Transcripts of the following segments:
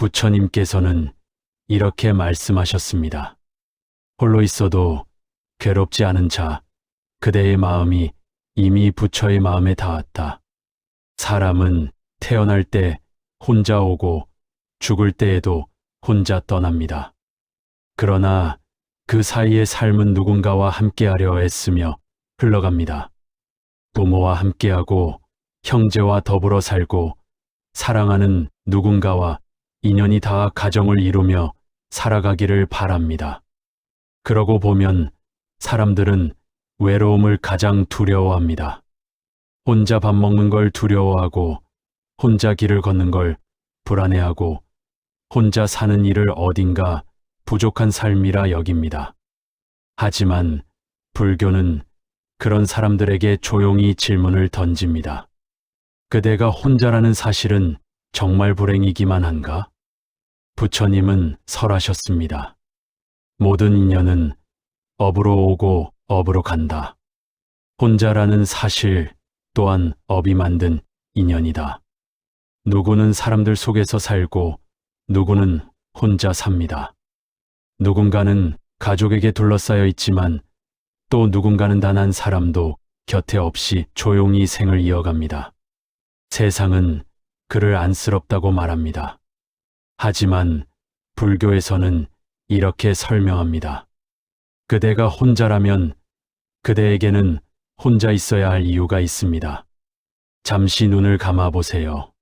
부처님께서는 이렇게 말씀하셨습니다. 홀로 있어도 괴롭지 않은 자, 그대의 마음이 이미 부처의 마음에 닿았다. 사람은 태어날 때 혼자 오고 죽을 때에도 혼자 떠납니다. 그러나 그 사이의 삶은 누군가와 함께하려 애쓰며 흘러갑니다. 부모와 함께하고 형제와 더불어 살고 사랑하는 누군가와 인연이 다 가정을 이루며 살아가기를 바랍니다. 그러고 보면 사람들은 외로움을 가장 두려워합니다. 혼자 밥 먹는 걸 두려워하고 혼자 길을 걷는 걸 불안해하고 혼자 사는 일을 어딘가 부족한 삶이라 여깁니다. 하지만 불교는 그런 사람들에게 조용히 질문을 던집니다. 그대가 혼자라는 사실은 정말 불행이기만 한가? 부처님은 설하셨습니다. 모든 인연은 업으로 오고 업으로 간다. 혼자라는 사실 또한 업이 만든 인연이다. 누구는 사람들 속에서 살고 누구는 혼자 삽니다. 누군가는 가족에게 둘러싸여 있지만 또 누군가는 단 한 사람도 곁에 없이 조용히 생을 이어갑니다. 세상은 그를 안쓰럽다고 말합니다. 하지만 불교에서는 이렇게 설명합니다. 그대가 혼자라면 그대에게는 혼자 있어야 할 이유가 있습니다. 잠시 눈을 감아 보세요.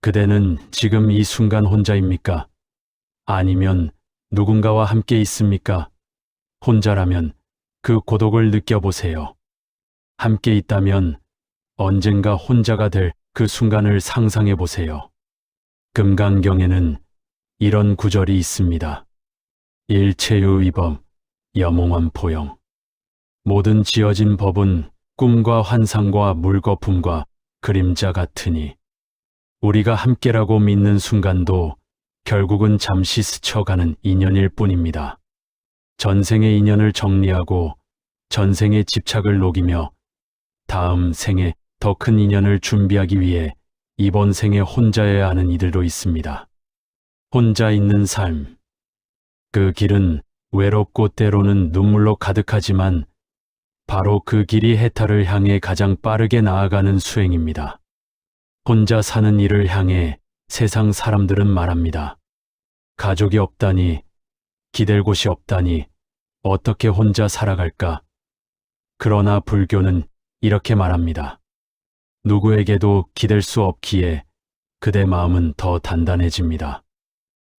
그대는 지금 이 순간 혼자입니까? 아니면 누군가와 함께 있습니까? 혼자라면 그 고독을 느껴보세요. 함께 있다면 언젠가 혼자가 될 그 순간을 상상해 보세요. 금강경에는 이런 구절이 있습니다. 일체유 위범, 여몽한 포영. 모든 지어진 법은 꿈과 환상과 물거품과 그림자 같으니 우리가 함께라고 믿는 순간도 결국은 잠시 스쳐가는 인연일 뿐입니다. 전생의 인연을 정리하고 전생의 집착을 녹이며 다음 생에 더 큰 인연을 준비하기 위해 이번 생에 혼자여야 하는 이들도 있습니다. 혼자 있는 삶. 그 길은 외롭고 때로는 눈물로 가득하지만 바로 그 길이 해탈을 향해 가장 빠르게 나아가는 수행입니다. 혼자 사는 일을 향해 세상 사람들은 말합니다. 가족이 없다니, 기댈 곳이 없다니, 어떻게 혼자 살아갈까? 그러나 불교는 이렇게 말합니다. 누구에게도 기댈 수 없기에 그대 마음은 더 단단해집니다.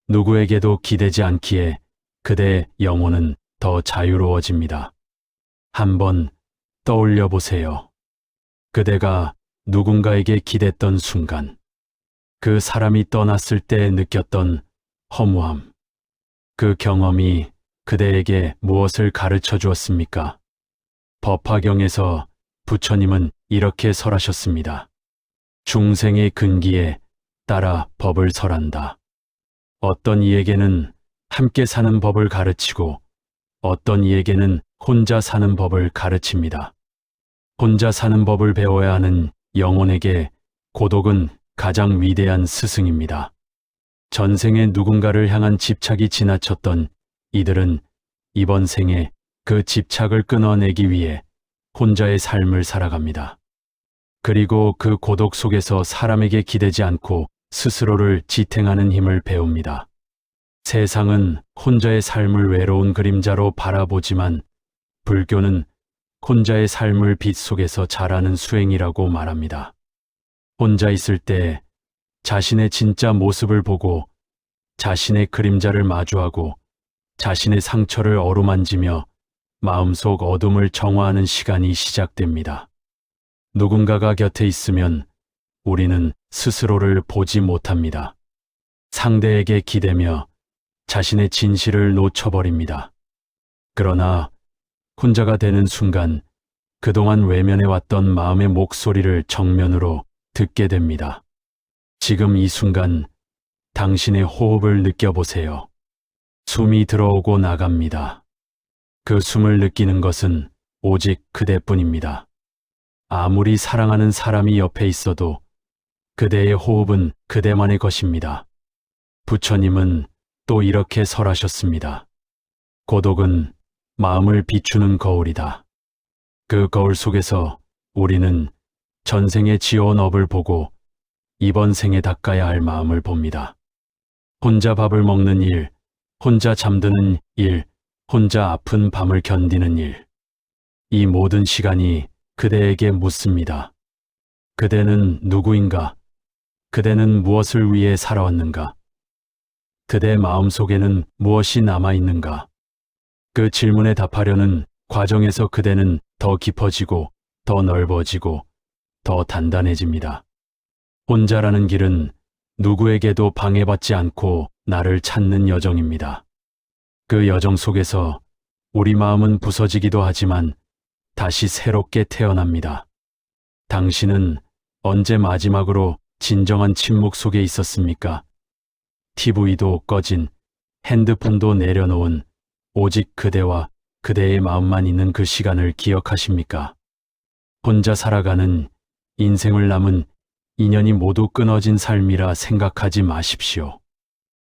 누구에게도 기대지 않기에 그대의 영혼은 더 자유로워집니다. 한번 떠올려 보세요. 그대가 누군가에게 기댔던 순간, 그 사람이 떠났을 때 느꼈던 허무함, 그 경험이 그대에게 무엇을 가르쳐 주었습니까? 법화경에서 부처님은 이렇게 설하셨습니다. 중생의 근기에 따라 법을 설한다. 어떤 이에게는 함께 사는 법을 가르치고 어떤 이에게는 혼자 사는 법을 가르칩니다. 혼자 사는 법을 배워야 하는 영혼에게 고독은 가장 위대한 스승입니다. 전생에 누군가를 향한 집착이 지나쳤던 이들은 이번 생에 그 집착을 끊어내기 위해 혼자의 삶을 살아갑니다. 그리고 그 고독 속에서 사람에게 기대지 않고 스스로를 지탱하는 힘을 배웁니다. 세상은 혼자의 삶을 외로운 그림자로 바라보지만 불교는 혼자의 삶을 빛 속에서 자라는 수행이라고 말합니다. 혼자 있을 때 자신의 진짜 모습을 보고 자신의 그림자를 마주하고 자신의 상처를 어루만지며 마음속 어둠을 정화하는 시간이 시작됩니다. 누군가가 곁에 있으면 우리는 스스로를 보지 못합니다. 상대에게 기대며 자신의 진실을 놓쳐버립니다. 그러나 혼자가 되는 순간 그동안 외면해 왔던 마음의 목소리를 정면으로 듣게 됩니다. 지금 이 순간 당신의 호흡을 느껴보세요. 숨이 들어오고 나갑니다. 그 숨을 느끼는 것은 오직 그대뿐입니다. 아무리 사랑하는 사람이 옆에 있어도 그대의 호흡은 그대만의 것입니다. 부처님은 또 이렇게 설하셨습니다. 고독은 마음을 비추는 거울이다. 그 거울 속에서 우리는 전생에 지어온 업을 보고 이번 생에 닦아야 할 마음을 봅니다. 혼자 밥을 먹는 일, 혼자 잠드는 일, 혼자 아픈 밤을 견디는 일. 이 모든 시간이 그대에게 묻습니다. 그대는 누구인가? 그대는 무엇을 위해 살아왔는가? 그대 마음 속에는 무엇이 남아있는가? 그 질문에 답하려는 과정에서 그대는 더 깊어지고, 더 넓어지고, 더 단단해집니다. 혼자라는 길은 누구에게도 방해받지 않고 나를 찾는 여정입니다. 그 여정 속에서 우리 마음은 부서지기도 하지만 다시 새롭게 태어납니다. 당신은 언제 마지막으로 진정한 침묵 속에 있었습니까? TV도 꺼진 핸드폰도 내려놓은 오직 그대와 그대의 마음만 있는 그 시간을 기억하십니까? 혼자 살아가는 인생을 남은 인연이 모두 끊어진 삶이라 생각하지 마십시오.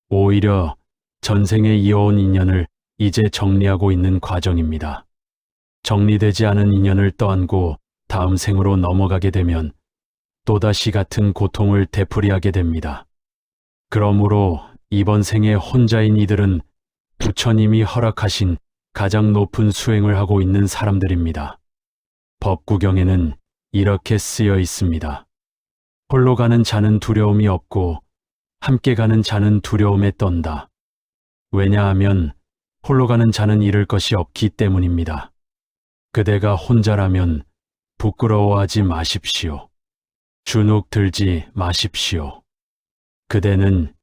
오히려 전생에 이어온 인연을 이제 정리하고 있는 과정입니다. 정리되지 않은 인연을 떠안고 다음 생으로 넘어가게 되면 또다시 같은 고통을 되풀이하게 됩니다. 그러므로 이번 생에 혼자인 이들은 부처님이 허락하신 가장 높은 수행을 하고 있는 사람들입니다. 법구경에는 이렇게 쓰여 있습니다. 홀로 가는 자는 두려움이 없고 함께 가는 자는 두려움에 떤다. 왜냐하면 홀로 가는 자는 잃을 것이 없기 때문입니다. 그대가 혼자라면 부끄러워하지 마십시오. 주눅 들지 마십시오. 그대는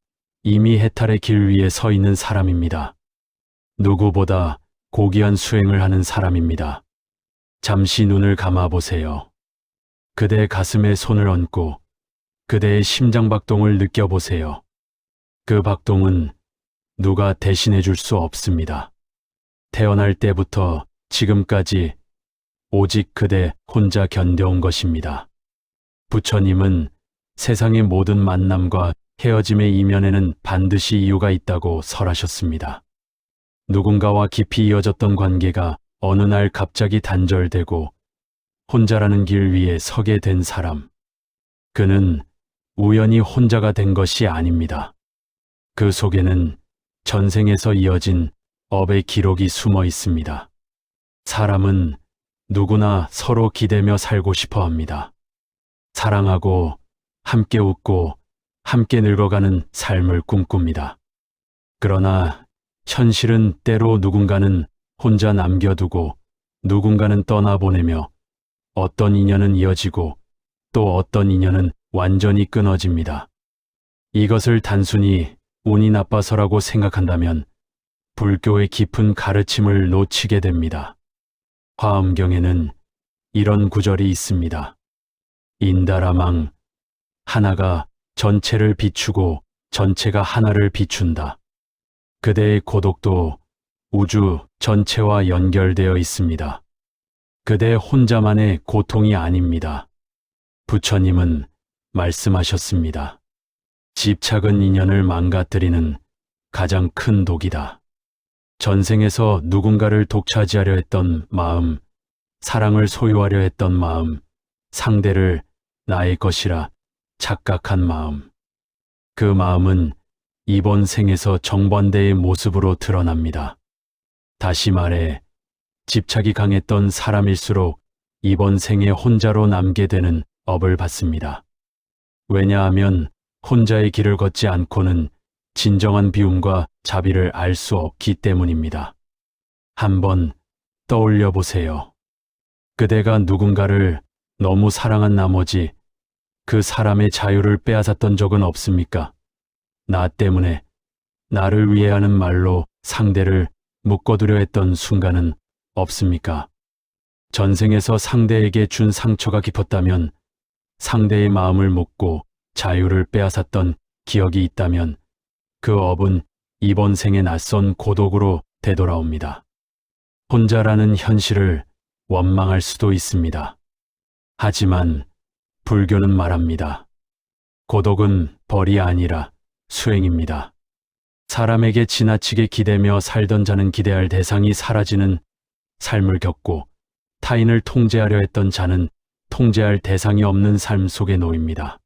이미 해탈의 길 위에 서 있는 사람입니다. 누구보다 고귀한 수행을 하는 사람입니다. 잠시 눈을 감아 보세요. 그대 가슴에 손을 얹고 그대의 심장 박동을 느껴보세요. 그 박동은 누가 대신해 줄 수 없습니다. 태어날 때부터 지금까지 오직 그대 혼자 견뎌온 것입니다. 부처님은 세상의 모든 만남과 헤어짐의 이면에는 반드시 이유가 있다고 설하셨습니다. 누군가와 깊이 이어졌던 관계가 어느 날 갑자기 단절되고 혼자라는 길 위에 서게 된 사람. 그는 우연히 혼자가 된 것이 아닙니다. 그 속에는 전생에서 이어진 업의 기록이 숨어 있습니다. 사람은 누구나 서로 기대며 살고 싶어 합니다. 사랑하고 함께 웃고 함께 늙어가는 삶을 꿈꿉니다. 그러나 현실은 때로 누군가는 혼자 남겨두고 누군가는 떠나보내며 어떤 인연은 이어지고 또 어떤 인연은 완전히 끊어집니다. 이것을 단순히 운이 나빠서라고 생각한다면 불교의 깊은 가르침을 놓치게 됩니다. 화엄경에는 이런 구절이 있습니다. 인다라망, 하나가 전체를 비추고 전체가 하나를 비춘다. 그대의 고독도 우주 전체와 연결되어 있습니다. 그대 혼자만의 고통이 아닙니다. 부처님은 말씀하셨습니다. 집착은 인연을 망가뜨리는 가장 큰 독이다. 전생에서 누군가를 독차지하려 했던 마음, 사랑을 소유하려 했던 마음, 상대를 나의 것이라 착각한 마음. 그 마음은 이번 생에서 정반대의 모습으로 드러납니다. 다시 말해, 집착이 강했던 사람일수록 이번 생에 혼자로 남게 되는 업을 받습니다. 왜냐하면 혼자의 길을 걷지 않고는 진정한 비움과 자비를 알 수 없기 때문입니다. 한번 떠올려 보세요. 그대가 누군가를 너무 사랑한 나머지 그 사람의 자유를 빼앗았던 적은 없습니까? 나 때문에 나를 위해 하는 말로 상대를 묶어두려 했던 순간은 없습니까? 전생에서 상대에게 준 상처가 깊었다면 상대의 마음을 묶고 자유를 빼앗았던 기억이 있다면 그 업은 이번 생의 낯선 고독으로 되돌아옵니다. 혼자라는 현실을 원망할 수도 있습니다. 하지만 불교는 말합니다. 고독은 벌이 아니라 수행입니다. 사람에게 지나치게 기대며 살던 자는 기대할 대상이 사라지는 삶을 겪고 타인을 통제하려 했던 자는 통제할 대상이 없는 삶 속에 놓입니다.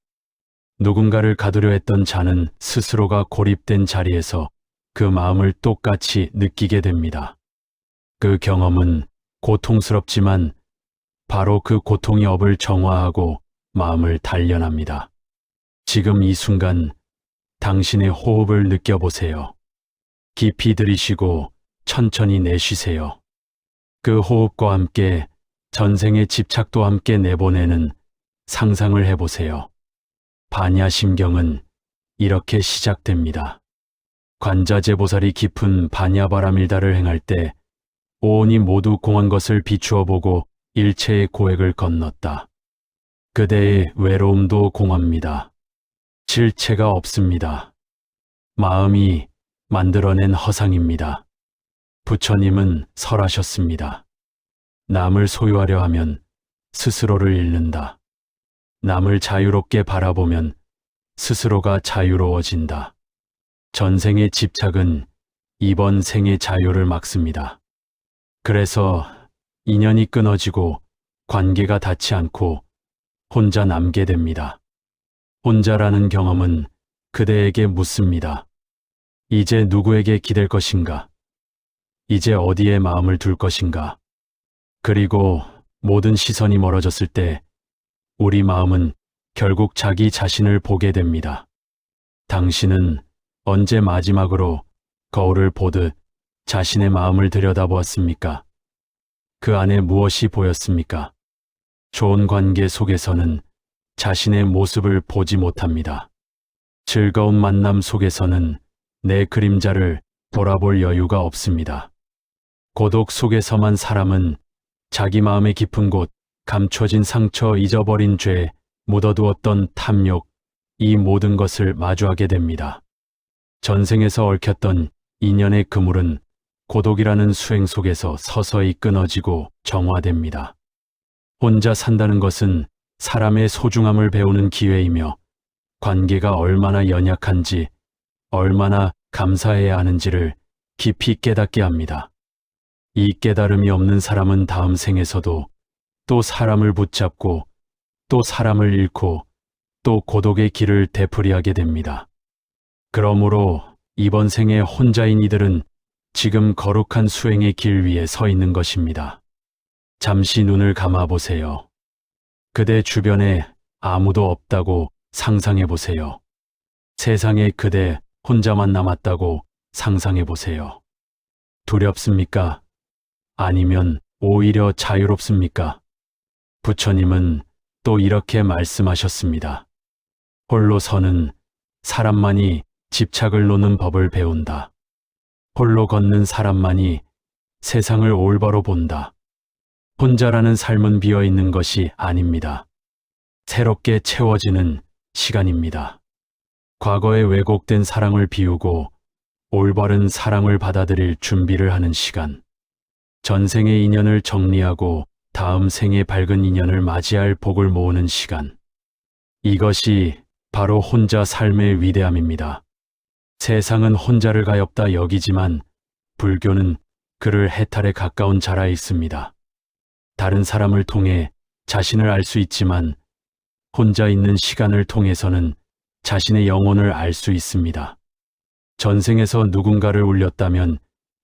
누군가를 가두려 했던 자는 스스로가 고립된 자리에서 그 마음을 똑같이 느끼게 됩니다. 그 경험은 고통스럽지만 바로 그 고통의 업을 정화하고 마음을 단련합니다. 지금 이 순간 당신의 호흡을 느껴보세요. 깊이 들이쉬고 천천히 내쉬세요. 그 호흡과 함께 전생의 집착도 함께 내보내는 상상을 해보세요. 반야심경은 이렇게 시작됩니다. 관자재보살이 깊은 반야바라밀다를 행할 때 오온이 모두 공한 것을 비추어 보고 일체의 고액을 건넜다. 그대의 외로움도 공합니다. 실체가 없습니다. 마음이 만들어낸 허상입니다. 부처님은 설하셨습니다. 남을 소유하려 하면 스스로를 잃는다. 남을 자유롭게 바라보면 스스로가 자유로워진다. 전생의 집착은 이번 생의 자유를 막습니다. 그래서 인연이 끊어지고 관계가 닿지 않고 혼자 남게 됩니다. 혼자라는 경험은 그대에게 묻습니다. 이제 누구에게 기댈 것인가? 이제 어디에 마음을 둘 것인가? 그리고 모든 시선이 멀어졌을 때 우리 마음은 결국 자기 자신을 보게 됩니다. 당신은 언제 마지막으로 거울을 보듯 자신의 마음을 들여다보았습니까? 그 안에 무엇이 보였습니까? 좋은 관계 속에서는 자신의 모습을 보지 못합니다. 즐거운 만남 속에서는 내 그림자를 돌아볼 여유가 없습니다. 고독 속에서만 사람은 자기 마음의 깊은 곳, 감춰진 상처, 잊어버린 죄, 묻어두었던 탐욕, 이 모든 것을 마주하게 됩니다. 전생에서 얽혔던 인연의 그물은 고독이라는 수행 속에서 서서히 끊어지고 정화됩니다. 혼자 산다는 것은 사람의 소중함을 배우는 기회이며 관계가 얼마나 연약한지, 얼마나 감사해야 하는지를 깊이 깨닫게 합니다. 이 깨달음이 없는 사람은 다음 생에서도 또 사람을 붙잡고 또 사람을 잃고 또 고독의 길을 되풀이하게 됩니다. 그러므로 이번 생에 혼자인 이들은 지금 거룩한 수행의 길 위에 서 있는 것입니다. 잠시 눈을 감아 보세요. 그대 주변에 아무도 없다고 상상해 보세요. 세상에 그대 혼자만 남았다고 상상해 보세요. 두렵습니까? 아니면 오히려 자유롭습니까? 부처님은 또 이렇게 말씀하셨습니다. 홀로 서는 사람만이 집착을 놓는 법을 배운다. 홀로 걷는 사람만이 세상을 올바로 본다. 혼자라는 삶은 비어 있는 것이 아닙니다. 새롭게 채워지는 시간입니다. 과거의 왜곡된 사랑을 비우고 올바른 사랑을 받아들일 준비를 하는 시간. 전생의 인연을 정리하고 다음 생의 밝은 인연을 맞이할 복을 모으는 시간. 이것이 바로 혼자 삶의 위대함입니다. 세상은 혼자를 가엾다 여기지만 불교는 그를 해탈에 가까운 자라 있습니다. 다른 사람을 통해 자신을 알 수 있지만 혼자 있는 시간을 통해서는 자신의 영혼을 알 수 있습니다. 전생에서 누군가를 울렸다면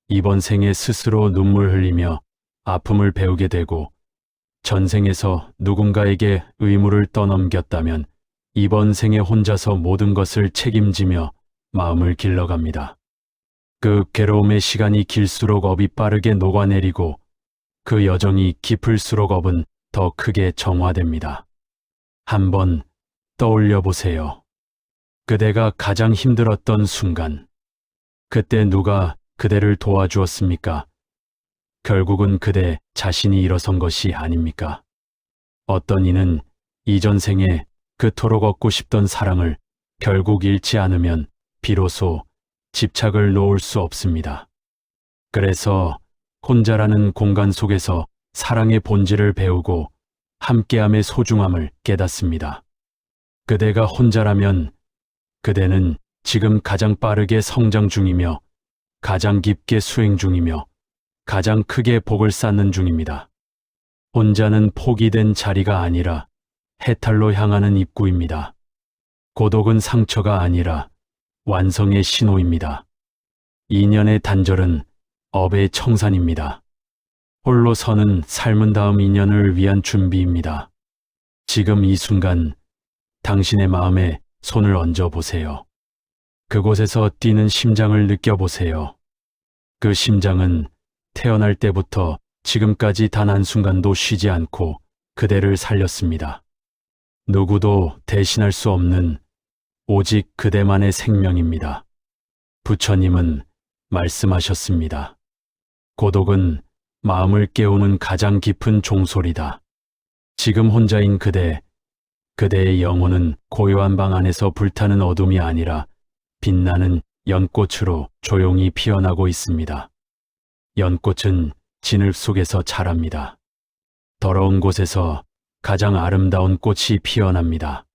이번 생에 스스로 눈물 흘리며 아픔을 배우게 되고 전생에서 누군가에게 의무를 떠넘겼다면 이번 생에 혼자서 모든 것을 책임지며 마음을 길러갑니다. 그 괴로움의 시간이 길수록 업이 빠르게 녹아내리고 그 여정이 깊을수록 업은 더 크게 정화됩니다. 한번 떠올려 보세요. 그대가 가장 힘들었던 순간. 그때 누가 그대를 도와주었습니까? 결국은 그대 자신이 일어선 것이 아닙니까? 어떤 이는 이전 생에 그토록 얻고 싶던 사랑을 결국 잃지 않으면 비로소 집착을 놓을 수 없습니다. 그래서 혼자라는 공간 속에서 사랑의 본질을 배우고 함께함의 소중함을 깨닫습니다. 그대가 혼자라면 그대는 지금 가장 빠르게 성장 중이며 가장 깊게 수행 중이며 가장 크게 복을 쌓는 중입니다. 혼자는 포기된 자리가 아니라 해탈로 향하는 입구입니다. 고독은 상처가 아니라 완성의 신호입니다. 인연의 단절은 업의 청산입니다. 홀로 서는 삶은 다음 인연을 위한 준비입니다. 지금 이 순간 당신의 마음에 손을 얹어 보세요. 그곳에서 뛰는 심장을 느껴보세요. 그 심장은 태어날 때부터 지금까지 단 한순간도 쉬지 않고 그대를 살렸습니다. 누구도 대신할 수 없는 오직 그대만의 생명입니다. 부처님은 말씀하셨습니다. 고독은 마음을 깨우는 가장 깊은 종소리다. 지금 혼자인 그대, 그대의 영혼은 고요한 방 안에서 불타는 어둠이 아니라 빛나는 연꽃으로 조용히 피어나고 있습니다. 연꽃은 진흙 속에서 자랍니다. 더러운 곳에서 가장 아름다운 꽃이 피어납니다.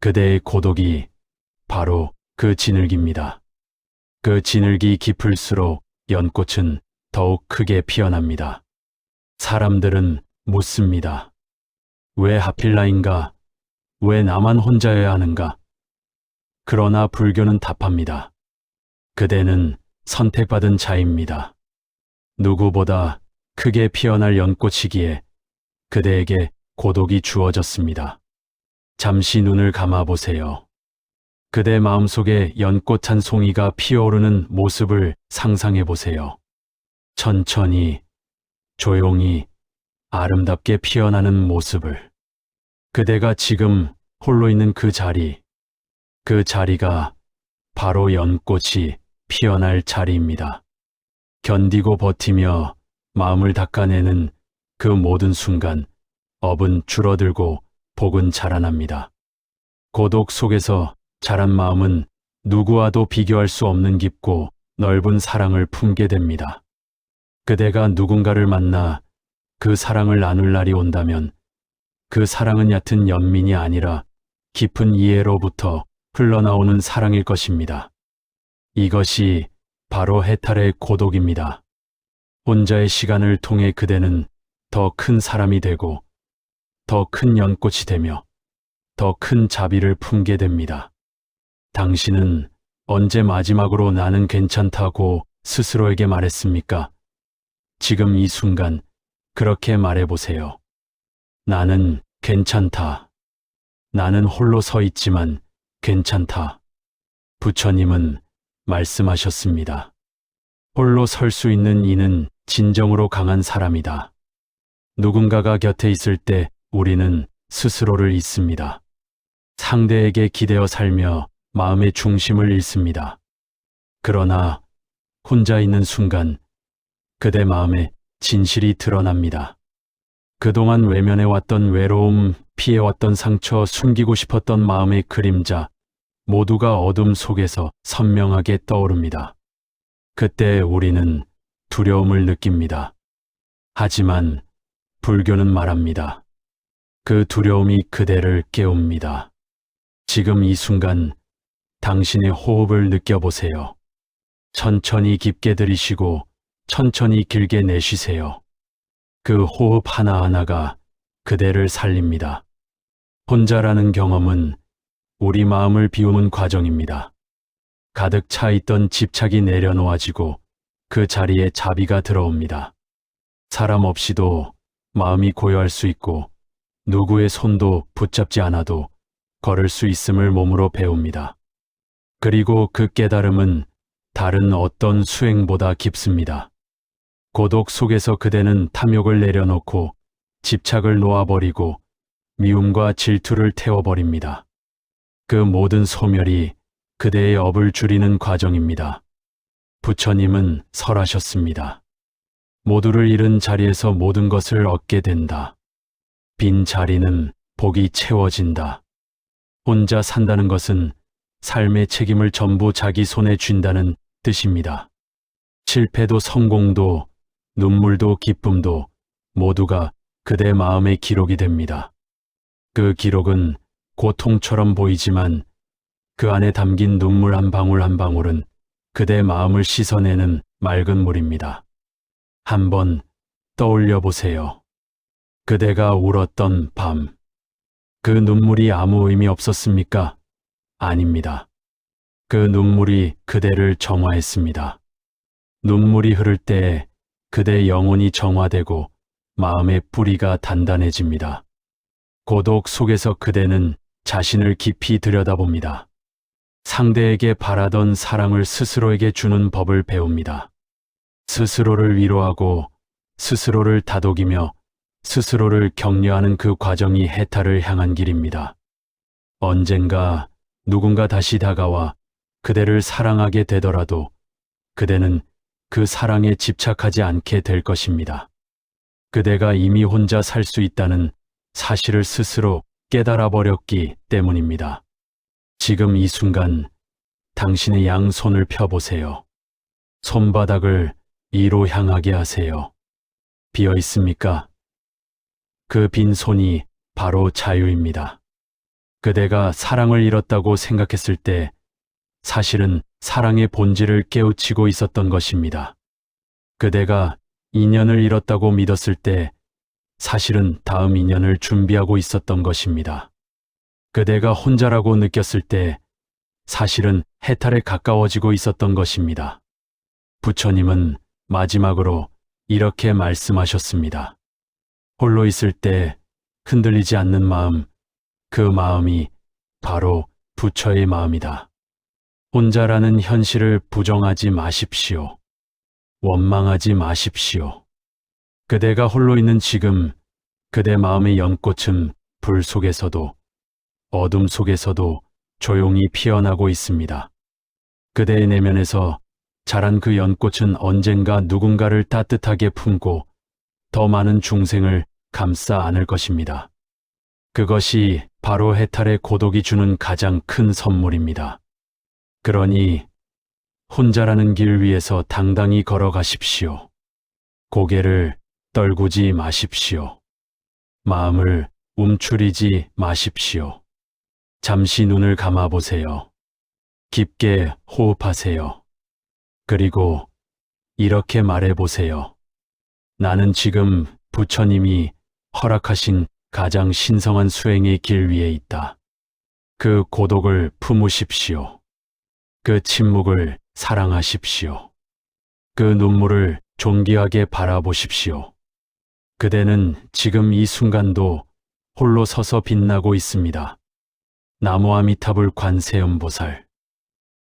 그대의 고독이 바로 그 진흙입니다. 그 진흙이 깊을수록 연꽃은 더욱 크게 피어납니다. 사람들은 묻습니다. 왜 하필 나인가? 왜 나만 혼자여야 하는가? 그러나 불교는 답합니다. 그대는 선택받은 자입니다. 누구보다 크게 피어날 연꽃이기에 그대에게 고독이 주어졌습니다. 잠시 눈을 감아 보세요. 그대 마음속에 연꽃 한 송이가 피어오르는 모습을 상상해 보세요. 천천히, 조용히, 아름답게 피어나는 모습을. 그대가 지금 홀로 있는 그 자리, 그 자리가 바로 연꽃이 피어날 자리입니다. 견디고 버티며 마음을 닦아내는 그 모든 순간 업은 줄어들고 복은 자라납니다. 고독 속에서 자란 마음은 누구와도 비교할 수 없는 깊고 넓은 사랑을 품게 됩니다. 그대가 누군가를 만나 그 사랑을 나눌 날이 온다면 그 사랑은 얕은 연민이 아니라 깊은 이해로부터 흘러나오는 사랑일 것입니다. 이것이 바로 해탈의 고독입니다. 혼자의 시간을 통해 그대는 더 큰 사람이 되고 더 큰 연꽃이 되며 더 큰 자비를 품게 됩니다. 당신은 언제 마지막으로 나는 괜찮다고 스스로에게 말했습니까? 지금 이 순간 그렇게 말해보세요. 나는 괜찮다. 나는 홀로 서 있지만 괜찮다. 부처님은 말씀하셨습니다. 홀로 설 수 있는 이는 진정으로 강한 사람이다. 누군가가 곁에 있을 때 우리는 스스로를 잊습니다. 상대에게 기대어 살며 마음의 중심을 잃습니다. 그러나 혼자 있는 순간 그대 마음에 진실이 드러납니다. 그동안 외면해왔던 외로움, 피해왔던 상처, 숨기고 싶었던 마음의 그림자, 모두가 어둠 속에서 선명하게 떠오릅니다. 그때 우리는 두려움을 느낍니다. 하지만 불교는 말합니다. 그 두려움이 그대를 깨웁니다. 지금 이 순간 당신의 호흡을 느껴보세요. 천천히 깊게 들이쉬고 천천히 길게 내쉬세요. 그 호흡 하나하나가 그대를 살립니다. 혼자라는 경험은 우리 마음을 비우는 과정입니다. 가득 차 있던 집착이 내려놓아지고 그 자리에 자비가 들어옵니다. 사람 없이도 마음이 고요할 수 있고 누구의 손도 붙잡지 않아도 걸을 수 있음을 몸으로 배웁니다. 그리고 그 깨달음은 다른 어떤 수행보다 깊습니다. 고독 속에서 그대는 탐욕을 내려놓고 집착을 놓아버리고 미움과 질투를 태워버립니다. 그 모든 소멸이 그대의 업을 줄이는 과정입니다. 부처님은 설하셨습니다. 모두를 잃은 자리에서 모든 것을 얻게 된다. 빈 자리는 복이 채워진다. 혼자 산다는 것은 삶의 책임을 전부 자기 손에 쥔다는 뜻입니다. 실패도 성공도 눈물도 기쁨도 모두가 그대 마음의 기록이 됩니다. 그 기록은 고통처럼 보이지만 그 안에 담긴 눈물 한 방울 한 방울은 그대 마음을 씻어내는 맑은 물입니다. 한번 떠올려 보세요. 그대가 울었던 밤. 그 눈물이 아무 의미 없었습니까? 아닙니다. 그 눈물이 그대를 정화했습니다. 눈물이 흐를 때 그대 영혼이 정화되고 마음의 뿌리가 단단해집니다. 고독 속에서 그대는 자신을 깊이 들여다봅니다. 상대에게 바라던 사랑을 스스로에게 주는 법을 배웁니다. 스스로를 위로하고 스스로를 다독이며 스스로를 격려하는 그 과정이 해탈을 향한 길입니다. 언젠가 누군가 다시 다가와 그대를 사랑하게 되더라도 그대는 그 사랑에 집착하지 않게 될 것입니다. 그대가 이미 혼자 살 수 있다는 사실을 스스로 깨달아 버렸기 때문입니다. 지금 이 순간 당신의 양손을 펴보세요. 손바닥을 이로 향하게 하세요. 비어 있습니까? 그 빈 손이 바로 자유입니다. 그대가 사랑을 잃었다고 생각했을 때 사실은 사랑의 본질을 깨우치고 있었던 것입니다. 그대가 인연을 잃었다고 믿었을 때 사실은 다음 인연을 준비하고 있었던 것입니다. 그대가 혼자라고 느꼈을 때 사실은 해탈에 가까워지고 있었던 것입니다. 부처님은 마지막으로 이렇게 말씀하셨습니다. 홀로 있을 때 흔들리지 않는 마음, 그 마음이 바로 부처의 마음이다. 혼자라는 현실을 부정하지 마십시오. 원망하지 마십시오. 그대가 홀로 있는 지금 그대 마음의 연꽃은 불 속에서도 어둠 속에서도 조용히 피어나고 있습니다. 그대의 내면에서 자란 그 연꽃은 언젠가 누군가를 따뜻하게 품고 더 많은 중생을 감싸 안을 것입니다. 그것이 바로 해탈의 고독이 주는 가장 큰 선물입니다. 그러니 혼자라는 길 위에서 당당히 걸어가십시오. 고개를 떨구지 마십시오. 마음을 움츠리지 마십시오. 잠시 눈을 감아 보세요. 깊게 호흡하세요. 그리고 이렇게 말해 보세요. 나는 지금 부처님이 허락하신 가장 신성한 수행의 길 위에 있다. 그 고독을 품으십시오. 그 침묵을 사랑하십시오. 그 눈물을 존귀하게 바라보십시오. 그대는 지금 이 순간도 홀로 서서 빛나고 있습니다. 나무아미타불 관세음보살